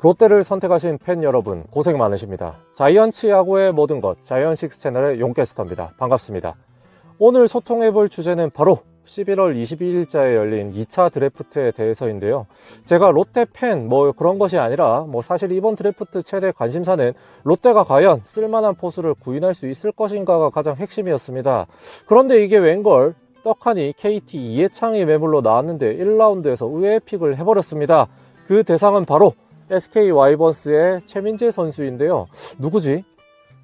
롯데를 선택하신 팬 여러분 고생 많으십니다. 자이언츠 야구의 모든 것 자이언식스 채널의 용캐스터입니다. 반갑습니다. 오늘 소통해 볼 주제는 바로 11월 22일자에 열린 2차 드래프트에 대해서인데요. 제가 롯데 팬 뭐 그런 것이 아니라 뭐 사실 이번 드래프트 최대 관심사는 롯데가 과연 쓸만한 포수를 구인할 수 있을 것인가가 가장 핵심이었습니다. 그런데 이게 웬걸 떡하니 KT 이해창이 매물로 나왔는데 1라운드에서 의외의 픽을 해버렸습니다. 그 대상은 바로 SK 와이번스의 최민재 선수인데요. 누구지?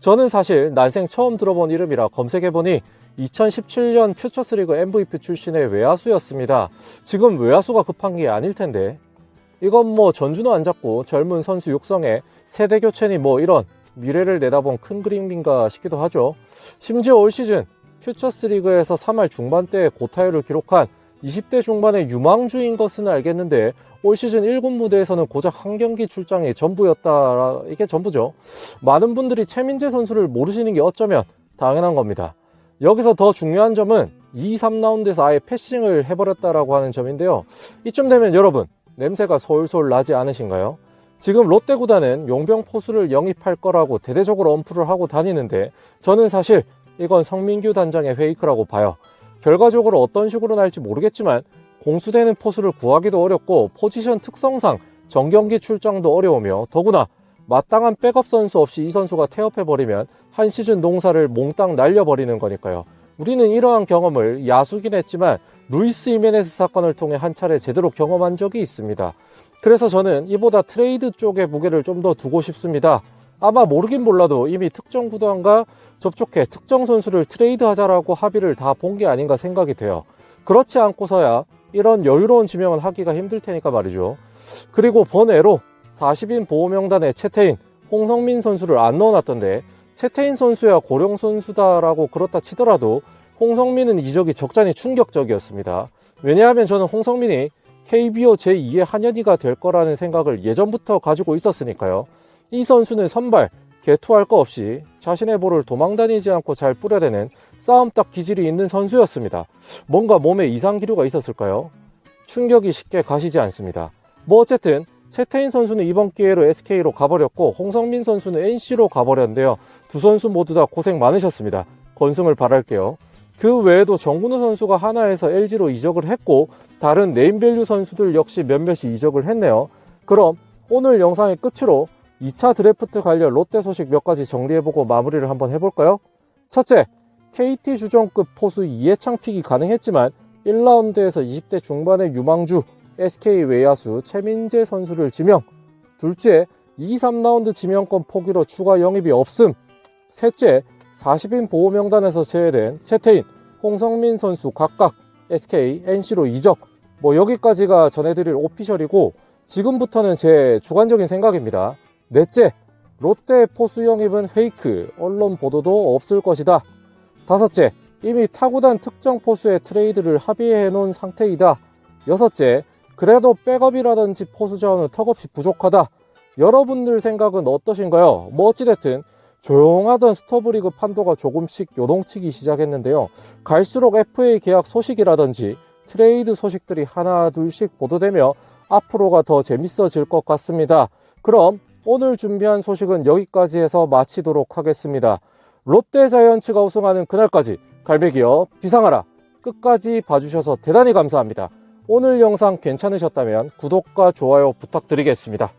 저는 사실 난생 처음 들어본 이름이라 검색해보니 2017년 퓨처스리그 MVP 출신의 외야수였습니다. 지금 외야수가 급한 게 아닐 텐데. 이건 뭐 전준호 안 잡고 젊은 선수 육성에 세대 교체니 뭐 이런 미래를 내다본 큰 그림인가 싶기도 하죠. 심지어 올 시즌 퓨처스리그에서 3할 중반대에 고타율을 기록한 20대 중반의 유망주인 것은 알겠는데 올 시즌 1군 무대에서는 고작 한 경기 출장이 전부였다. 이게 전부죠. 많은 분들이 최민재 선수를 모르시는 게 어쩌면 당연한 겁니다. 여기서 더 중요한 점은 2, 3라운드에서 아예 패싱을 해버렸다라고 하는 점인데요. 이쯤 되면 여러분 냄새가 솔솔 나지 않으신가요? 지금 롯데 구단은 용병 포수를 영입할 거라고 대대적으로 엄프를 하고 다니는데 저는 사실 이건 성민규 단장의 페이크라고 봐요. 결과적으로 어떤 식으로 날지 모르겠지만 공수되는 포수를 구하기도 어렵고 포지션 특성상 정경기 출장도 어려우며 더구나 마땅한 백업 선수 없이 이 선수가 태업해버리면 한 시즌 농사를 몽땅 날려버리는 거니까요. 우리는 이러한 경험을 야수긴 했지만 루이스 이메네스 사건을 통해 한 차례 제대로 경험한 적이 있습니다. 그래서 저는 이보다 트레이드 쪽에 무게를 좀 더 두고 싶습니다. 아마 모르긴 몰라도 이미 특정 구단과 접촉해 특정 선수를 트레이드 하자라고 합의를 다 본 게 아닌가 생각이 돼요. 그렇지 않고서야 이런 여유로운 지명을 하기가 힘들 테니까 말이죠. 그리고 번외로 40인 보호 명단에 채태인, 홍성민 선수를 안 넣어놨던데 채태인 선수야 고령 선수다라고 그렇다 치더라도 홍성민은 이적이 적잖이 충격적이었습니다. 왜냐하면 저는 홍성민이 KBO 제2의 한현희가 될 거라는 생각을 예전부터 가지고 있었으니까요. 이 선수는 선발, 개투할 거 없이 자신의 볼을 도망다니지 않고 잘 뿌려대는 싸움딱 기질이 있는 선수였습니다. 뭔가 몸에 이상 기류가 있었을까요? 충격이 쉽게 가시지 않습니다. 뭐 어쨌든 채태인 선수는 이번 기회로 SK로 가버렸고 홍성민 선수는 NC로 가버렸는데요. 두 선수 모두 다 고생 많으셨습니다. 건승을 바랄게요. 그 외에도 정근우 선수가 하나에서 LG로 이적을 했고 다른 네임밸류 선수들 역시 몇몇이 이적을 했네요. 그럼 오늘 영상의 끝으로 2차 드래프트 관련 롯데 소식 몇 가지 정리해보고 마무리를 한번 해볼까요? 첫째, KT 주전급 포수 이해창 픽이 가능했지만 1라운드에서 20대 중반의 유망주 SK 외야수 최민재 선수를 지명. 둘째, 2, 3라운드 지명권 포기로 추가 영입이 없음. 셋째, 40인 보호 명단에서 제외된 채태인, 홍성민 선수 각각 SK, NC로 이적. 뭐 여기까지가 전해드릴 오피셜이고 지금부터는 제 주관적인 생각입니다. 넷째, 롯데 포수 영입은 페이크, 언론 보도도 없을 것이다. 다섯째, 이미 타구단 특정 포수의 트레이드를 합의해 놓은 상태이다. 여섯째, 그래도 백업이라든지 포수 자원은 턱없이 부족하다. 여러분들 생각은 어떠신가요? 뭐 어찌됐든 조용하던 스토브리그 판도가 조금씩 요동치기 시작했는데요. 갈수록 FA 계약 소식이라든지 트레이드 소식들이 하나 둘씩 보도되며 앞으로가 더 재밌어질 것 같습니다. 그럼 오늘 준비한 소식은 여기까지 해서 마치도록 하겠습니다. 롯데 자이언츠가 우승하는 그날까지 갈매기여 비상하라 끝까지 봐주셔서 대단히 감사합니다. 오늘 영상 괜찮으셨다면 구독과 좋아요 부탁드리겠습니다.